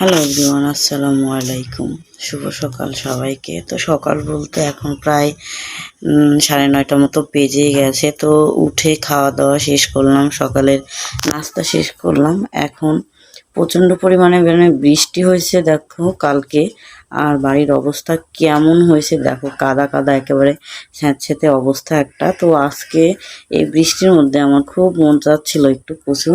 Hello everyone আসসালামু আলাইকুম শুভ সকাল সবাইকে। তো সকাল বলতে এখন প্রায় সাড়ে নয়টা মতো পেজে গেছে। তো উঠে খাওয়া দাওয়া শেষ করলাম, সকালের নাস্তা শেষ করলাম। এখন প্রচণ্ড পরিমাণে মানে বৃষ্টি হয়েছে, দেখো, কালকে। আর বাড়ির অবস্থা কেমন হয়েছে দেখো, কাদা কাদা একেবারে স্যাঁতস্যাঁতে অবস্থা একটা। তো আজকে এই বৃষ্টির মধ্যে আমার খুব মন চাচ্ছিল একটু কচু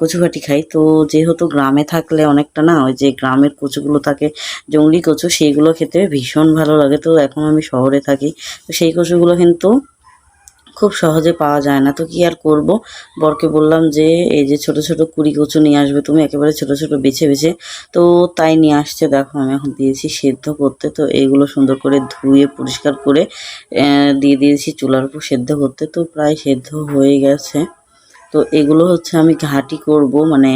কচুঘাটি খাই। তো যেহেতু গ্রামে থাকলে অনেকটা না, ওই যে গ্রামের কচুগুলো থাকে জঙ্গলি কচু, সেইগুলো খেতে ভীষণ ভালো লাগে। তো এখন আমি শহরে থাকি, তো সেই কচুগুলো কিন্তু খুব সহজে পাওয়া যায় না। তো কি আর করব? বরকে বললাম যে, এই যে ছোট ছোট কুড়ি কচু নিয়ে আসবে তুমি, একেবারে ছোট ছোট বেছে বেছে। তো তাই নিয়ে আসছে। দেখো, আমি এখন দিয়েছি সেদ্ধ করতে। তো এইগুলো সুন্দর করে ধুয়ে, পরিষ্কার করে দিয়ে দিয়েছি চুলার উপর সেদ্ধ করতে। তো প্রায় সেদ্ধ হয়ে গেছে। তো এগুলো হচ্ছে আমি ঘাটি করব মানে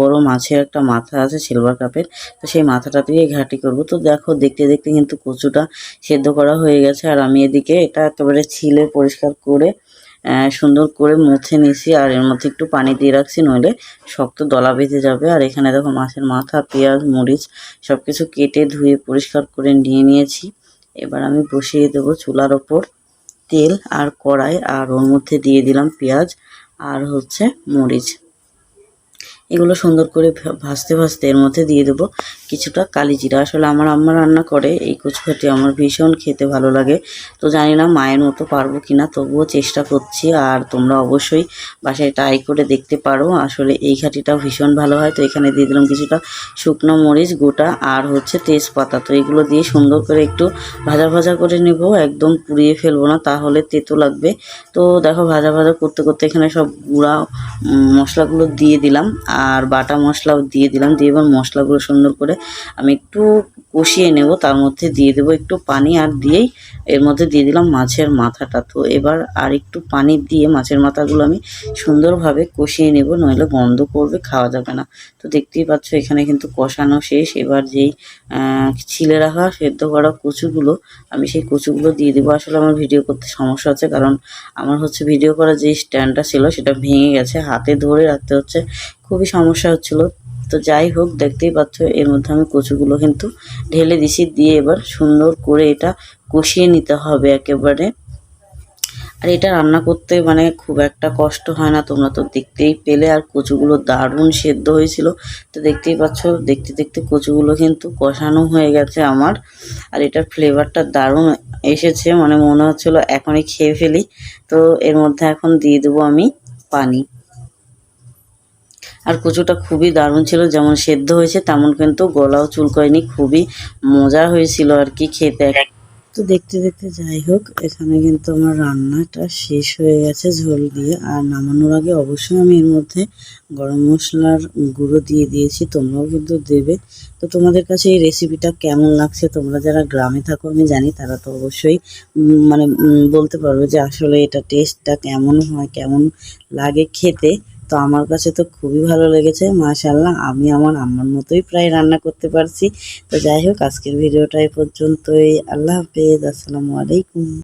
বড় মাছের একটা মাথা আছে সিলভার কাপের তো সেই মাথাটা দিয়ে ঘাটি করব। তো দেখো, দেখতে দেখতে কিন্তু কচুটা সেদ্ধ করা হয়ে গেছে, আর আমি এদিকে এটা একেবারে ছিলে পরিষ্কার করে সুন্দর করে মুছে নিছি, আর এর মধ্যে একটু পানি দিয়ে রাখছি, নইলে শক্ত দলা বেঁধে যাবে। আর এখানে দেখো মাছের মাথা, পেঁয়াজ, মরিচ সব কিছু কেটে ধুয়ে পরিষ্কার করে নিয়ে নিয়েছি। এবার আমি বসিয়ে দেবো চুলার ওপর তেল আর কড়াই, আর ওর মধ্যে দিয়ে দিলাম পেঁয়াজ আর হচ্ছে মরিচ। এগুলো সুন্দর করে ভাজতে ভাজতে এর মধ্যে দিয়ে দেবো। কিছুটা কালি জিরা। আসলে আমার আম্মা রান্না করে, এই কচুখাটি আমার ভীষণ খেতে ভালো লাগে। তো জানি না মায়ের মতো পারব কিনা, তবুও চেষ্টা করছি আর তোমরা অবশ্যই বাসায় ট্রাই করে দেখতে পারো। আসলে এই ঘাটিটাও ভীষণ ভালো হয়। তো এখানে দিয়ে দিলাম কিছুটা শুকনো মরিচ, গোটা আর হচ্ছে তেজপাতা। তো এগুলো দিয়ে সুন্দর করে একটু ভাজা ভাজা করে নেব, একদম পুড়িয়ে ফেলব না, তাহলে তেতো লাগবে। তো দেখো ভাজা ভাজা করতে করতে এখানে সব গুঁড়া মশলাগুলো দিয়ে দিলাম, আর বাটা মশলাও দিয়ে দিলাম। দিয়ে এবার মশলাগুলো সুন্দর করে আমি একটু কষিয়ে নেব, তার মধ্যে দিয়ে দেবো একটু পানি আর দিয়েই এর মধ্যে দিয়ে দিলাম মাছের মাথাটা। তো এবার আর একটু পানি দিয়ে মাছের মাথাগুলো আমি সুন্দরভাবে কষিয়ে নেব, নইলে গন্ধ করবে, খাওয়া যাবে না। তো দেখতেই পাচ্ছ এখানে কিন্তু কষানো শেষ। এবার যেই ছিলে রাখা সেদ্ধ করা কচুগুলো, আমি সেই কচুগুলো দিয়ে দেবো। আসলে আমার ভিডিও করতে সমস্যা হচ্ছে, কারণ আমার হচ্ছে ভিডিও করার যে স্ট্যান্ডটা ছিল সেটা ভেঙে গেছে। হাতে ধরে রাখতে হচ্ছে, খুবই সমস্যা হচ্ছিল। তো যাই হোক, দেখতেই পাচ্ছ, এর মধ্যে আমি কচুগুলো কিন্তু ঢেলে দিছি। দিয়ে এবার সুন্দর করে এটা কষিয়ে নিতে হবে একেবারে। আর এটা রান্না করতে মানে খুব একটা কষ্ট হয় না, তোমরা তো দেখতেই পেলে। আর কচুগুলো দারুণ সেদ্ধ হয়েছিল। তো দেখতেই পাচ্ছ, দেখতে দেখতে কচুগুলো কিন্তু কষানো হয়ে গেছে আমার। আর এটার ফ্লেভারটা দারুণ এসেছে মানে মনে হচ্ছিল এখনই খেয়ে ফেলি। তো এর মধ্যে এখন দিয়ে দেবো আমি পানি। আর কচুটা খুবই দারুণ ছিল, যেমন সেদ্ধ হয়েছে তেমন কিন্তু গলাও চুলকয়নি, খুবই মজা হয়েছিল আর কি খেতে। তো দেখতে দেখতে যাই হোক, এখানে কিন্তু আমার রান্নাটা শেষ হয়ে গেছে ঝোল দিয়ে, আর নামানোর আগে অবশ্যই আমি এর মধ্যে গরম মশলার গুঁড়ো দিয়ে দিয়েছি, তোমরাও কিন্তু দেবে। তো তোমাদের কাছে এই রেসিপিটা কেমন লাগছে? তোমরা যারা গ্রামে থাকো, আমি জানি তারা তো অবশ্যই মানে বলতে পারবে যে আসলে এটা টেস্টটা কেমন হয়, কেমন লাগে খেতে। তো আমার কাছে তো খুবই ভালো লেগেছে মাশাল্লাহ আমি আমার আম্মার মতোই প্রায় রান্না করতে পারছি। তো যাই হোক, আজকের ভিডিওটা এই পর্যন্তই। আল্লাহ হাফেজ, আসসালামু আলাইকুম।